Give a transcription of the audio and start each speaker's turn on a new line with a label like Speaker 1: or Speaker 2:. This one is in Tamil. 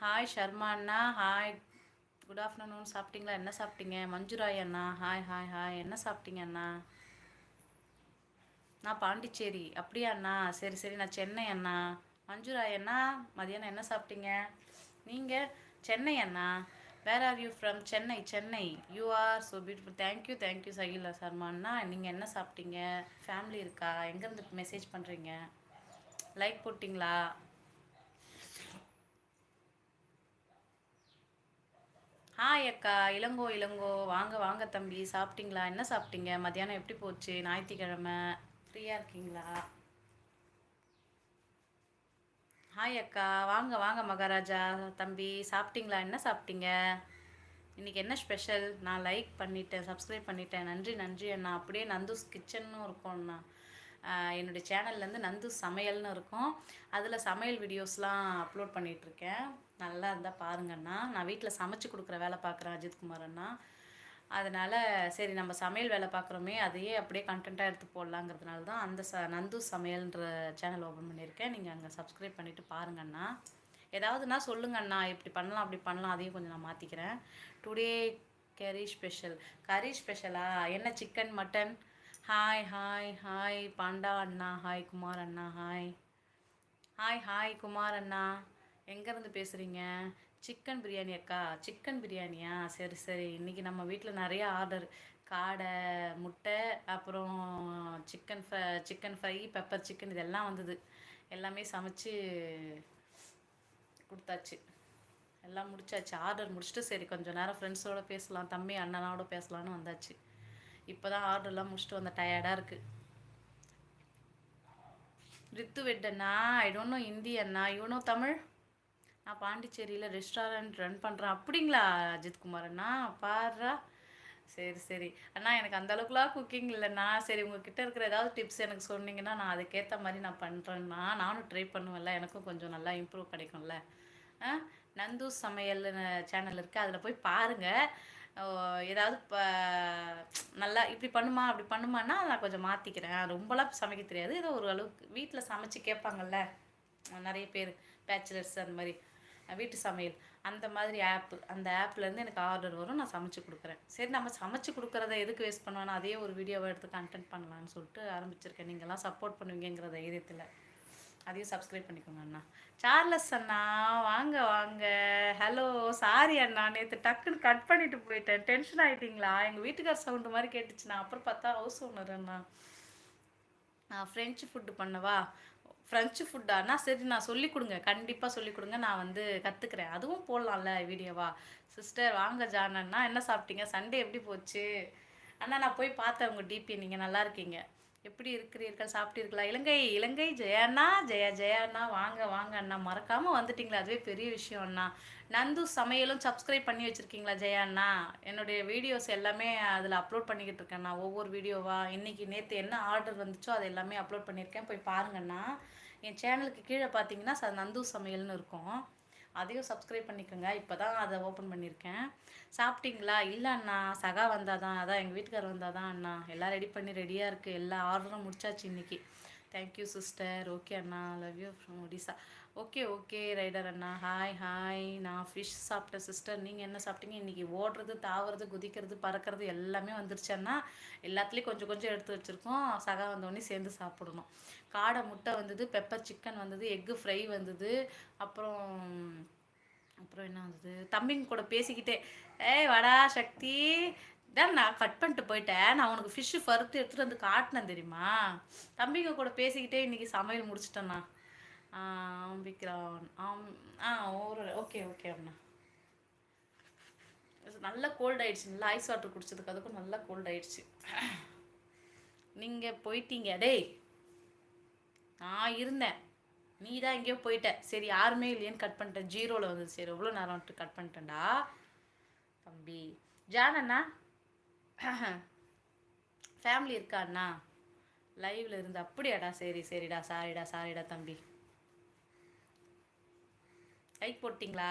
Speaker 1: ஹாய் ஷர்மா அண்ணா. ஹாய் குட் ஆஃப்டர்நூன் சாப்பிட்டீங்களா? என்ன சாப்பிட்டீங்க? மஞ்சுராய் அண்ணா. ஹாய் ஹாய் ஹாய் என்ன சாப்பிட்டீங்க அண்ணா? நான் பாண்டிச்சேரி. அப்படியா அண்ணா? சரி சரி. நான் சென்னை அண்ணா. மஞ்சுராய் அண்ணா மதியானம் என்ன சாப்பிட்டீங்க? நீங்கள் சென்னை அண்ணா. Where are you from Chennai Chennai. You are so beautiful thank you thank you Shakila Sharma அண்ணா. நீங்கள் என்ன சாப்பிட்டீங்க? ஃபேமிலி இருக்கா? எங்கேருந்து மெசேஜ் பண்ணுறீங்க லைக் போட்டிங்களா? ஹாய் அக்கா இளங்கோ இளங்கோ வாங்க வாங்க தம்பி சாப்பிட்டீங்களா? என்ன சாப்பிட்டீங்க? மத்தியானம் எப்படி போச்சு? ஞாயிற்றுக்கிழமை. ஃப்ரீயாக இருக்கீங்களா? ஹாய் அக்கா வாங்க வாங்க மகாராஜா தம்பி சாப்பிட்டீங்களா? என்ன சாப்பிட்டீங்க? இன்றைக்கி என்ன ஸ்பெஷல் நான் லைக் பண்ணிட்டேன் சப்ஸ்கிரைப் பண்ணிட்டேன். நன்றி நன்றி அண்ணா. அப்படியே நந்துஸ் கிச்சன்னும் இருக்கும் அண்ணா. என்னுடைய சேனல்லேருந்து நந்து சமையல்னு இருக்கும். அதில் சமையல் வீடியோஸ்லாம் அப்லோட் பண்ணிகிட்ருக்கேன் நல்லா இருந்தால் பாருங்கண்ணா நான் வீட்டில் சமைச்சு கொடுக்குற வேலை பார்க்குறேன் அஜித்குமார் அண்ணா. அதனால் சரி நம்ம சமையல் வேலை பார்க்குறோமே அதையே அப்படியே கண்டென்ட்டாக எடுத்து போடலாங்கிறதுனால தான் அந்த ச நந்து சமையல்ன்ற சேனல் ஓப்பன் பண்ணியிருக்கேன். நீங்கள் அங்கே சப்ஸ்கிரைப் பண்ணிவிட்டு பாருங்கண்ணா ஏதாவதுனா சொல்லுங்கண்ணா இப்படி பண்ணலாம் அப்படி பண்ணலாம். அதையும் கொஞ்சம் நான் மாற்றிக்கிறேன் டுடே கறி ஸ்பெஷல் கறி ஸ்பெஷலா என்ன chicken mutton hi hi hi Panda அண்ணா. ஹாய் குமார் அண்ணா. ஹாய் ஹாய் ஹாய் குமார் அண்ணா. எங்கேருந்து பேசுகிறீங்க சிக்கன் பிரியாணி அக்கா. சிக்கன் பிரியாணியா? சரி சரி. இன்றைக்கி நம்ம வீட்டில் நிறைய ஆர்டர் காடை முட்டை அப்புறம் chicken fry chicken fry pepper chicken இதெல்லாம் வந்தது. எல்லாமே சமைச்சு கொடுத்தாச்சு. எல்லாம் முடிச்சாச்சு. ஆர்டர் முடிச்சுட்டு சரி கொஞ்சம் நேரம் ஃப்ரெண்ட்ஸோடு பேசலாம் தம்பி அண்ணனோட பேசலான்னு வந்தாச்சு. இப்போ தான் ஆர்டர்லாம் முடிச்சுட்டு வந்த டயர்டாக இருக்குது ரித்து வெட்டண்ணா ஐ டோன்ட் நோ ஹிந்தி அண்ணா யூனோ தமிழ்? நான் பாண்டிச்சேரியில் ரெஸ்டாரண்ட் ரன் பண்ணுறேன் அப்படிங்களா அஜித் குமார் அண்ணா பாடுறா சரி சரி. அண்ணா எனக்கு அந்த அளவுக்குலாம் குக்கிங் இல்லைண்ணா. சரி உங்ககிட்ட இருக்கிற ஏதாவது டிப்ஸ் எனக்கு சொன்னீங்கன்னா நான் அதுக்கேற்ற மாதிரி நான் பண்ணுறேன்னா நானும் ட்ரை பண்ணுவேன்ல. எனக்கும் கொஞ்சம் நல்லா இம்ப்ரூவ் கிடைக்கும்ல. நந்து சமையல் சேனல் இருக்குது அதில் போய் பாருங்கள் ஏதாவது இப்போ நல்லா இப்படி பண்ணுமா அப்படி பண்ணுமான்னா நான் கொஞ்சம் மாற்றிக்கிறேன் ரொம்பலாம் சமைக்க தெரியாது. ஏதோ ஒரு அளவுக்கு வீட்டில் சமைச்சு கேட்பாங்கல்ல. நிறைய பேர் பேச்சுலர்ஸ் அந்த மாதிரி வீட்டு சமையல். அந்த மாதிரி ஆப்பு அந்த ஆப்லேருந்து எனக்கு ஆர்டர் வரும் நான் சமைச்சு கொடுக்குறேன். சரி நம்ம சமைச்சு கொடுக்குறத எதுக்கு வேஸ்ட் பண்ணுவேன்னா அதே ஒரு வீடியோவை எடுத்து கண்டென்ட் பண்ணலான்னு சொல்லிட்டு ஆரம்பிச்சிருக்கேன். நீங்கள்லாம் சப்போர்ட் பண்ணுவீங்கிற தைரியத்தில். அதையும் சப்ஸ்கிரைப் பண்ணிக்கோங்க அண்ணா. சார்லஸ் அண்ணா வாங்க வாங்க. ஹலோ சாரி அண்ணா நேற்று டக்குன்னு கட் பண்ணிட்டு போயிட்டேன். டென்ஷன் ஆகிட்டீங்களா எங்கள் வீட்டுக்கார் சவுண்டு மாதிரி கேட்டுச்சுண்ணா. அப்புறம் பார்த்தா ஹவுஸ் ஓனர் அண்ணா. நான் ஃப்ரெஞ்சு ஃபுட்டு பண்ணவா? ஃப்ரெஞ்சு ஃபுட்டானா சரி நான் சொல்லி கொடுங்க. கண்டிப்பாக சொல்லி கொடுங்க. நான் வந்து கற்றுக்குறேன் அதுவும் போடலாம்ல வீடியோவா? சிஸ்டர் வாங்க ஜானண்ணா என்ன சாப்பிட்டீங்க? சண்டே எப்படி போச்சு? அண்ணா நான் போய் பார்த்தேன் உங்கள் டிபி நீங்கள் நல்லா இருக்கீங்க. எப்படி இருக்கிறீர்கள்? சாப்பிட்டீர்களா? இலங்கை இலங்கை ஜெயாண்ணா ஜெயா ஜெயாண்ணா வாங்க வாங்க அண்ணா. மறக்காமல் வந்துட்டீங்களா அதுவே பெரிய விஷயம் அண்ணா. நந்து சமையலும் சப்ஸ்கிரைப் பண்ணி வச்சுருக்கீங்களா ஜெயாண்ணா? என்னுடைய வீடியோஸ் எல்லாமே அதில் அப்லோட் பண்ணிக்கிட்டு இருக்கேண்ணா ஒவ்வொரு வீடியோவா இன்றைக்கி நேற்று என்ன ஆர்டர் வந்துச்சோ அது எல்லாமே அப்லோட் பண்ணியிருக்கேன். போய் பாருங்கண்ணா என் சேனலுக்கு கீழே பார்த்தீங்கன்னா நந்து சமையல்னு இருக்கும். அதையும் சப்ஸ்கிரைப் பண்ணிக்கோங்க. இப்போ தான் அதை ஓப்பன் பண்ணியிருக்கேன் சாப்பிட்டீங்களா? இல்லை அண்ணா சகா வந்தால் தான் அதான் எங்கள் வீட்டுக்கார் வந்தால் தான் அண்ணா. எல்லாம் ரெடி பண்ணி ரெடியாக இருக்குது எல்லா ஆர்டரும் முடிச்சாச்சு இன்றைக்கி thank you sister okay Anna. Love you from Odisha okay okay rider Anna. Hi hi நான் ஃபிஷ் சாப்பிட்டேன் சிஸ்டர் நீங்கள் என்ன சாப்பிட்டீங்க? இன்றைக்கி ஓடுறது தாவறது குதிக்கிறது பறக்கிறது எல்லாமே வந்துருச்சு அண்ணா. எல்லாத்துலேயும் கொஞ்சம் கொஞ்சம் எடுத்து வச்சுருக்கோம். சகா வந்தோடனே சேர்ந்து சாப்பிடணும். காடை முட்டை வந்தது பெப்பர் சிக்கன் வந்தது எக்கு ஃப்ரை வந்தது. அப்புறம் அப்புறம் என்ன வந்தது? தம்பிங்க கூட பேசிக்கிட்டே. ஏய் வடா சக்தி. தான் நான் கட் பண்ணிட்டு போயிட்டேன். நான் உனக்கு ஃபிஷ்ஷு பருத்து எடுத்துகிட்டு வந்து காட்டினேன் தெரியுமா? தம்பிங்க கூட பேசிக்கிட்டே இன்றைக்கி சமையல் முடிச்சிட்டேண்ணா விக்ரான் ஆம் ஆ ஒரு ஓகே ஓகே அண்ணா நல்லா கோல்ட் ஆயிடுச்சு. நல்லா ஐஸ் வாட்டர் குடிச்சதுக்கு அதுக்கும் நல்லா கோல்ட் ஆயிடுச்சு. நீங்கள் போயிட்டீங்க. டேய் நான் இருந்தேன். நீ தான் எங்கேயோ போயிட்ட. சரி யாருமே இல்லையேன்னு கட் பண்ணிட்டேன். ஜீரோவில் வந்து சரி எவ்வளோ நேரம் கட் பண்ணிட்டேன்டா? தம்பி. ஜானண்ணா ஃபேமிலி இருக்கா அண்ணா? லைவில் இருந்து அப்படியாடா? சரி சரிடா சாரிடா சாரிடா தம்பி. லைக் போட்டிங்களா?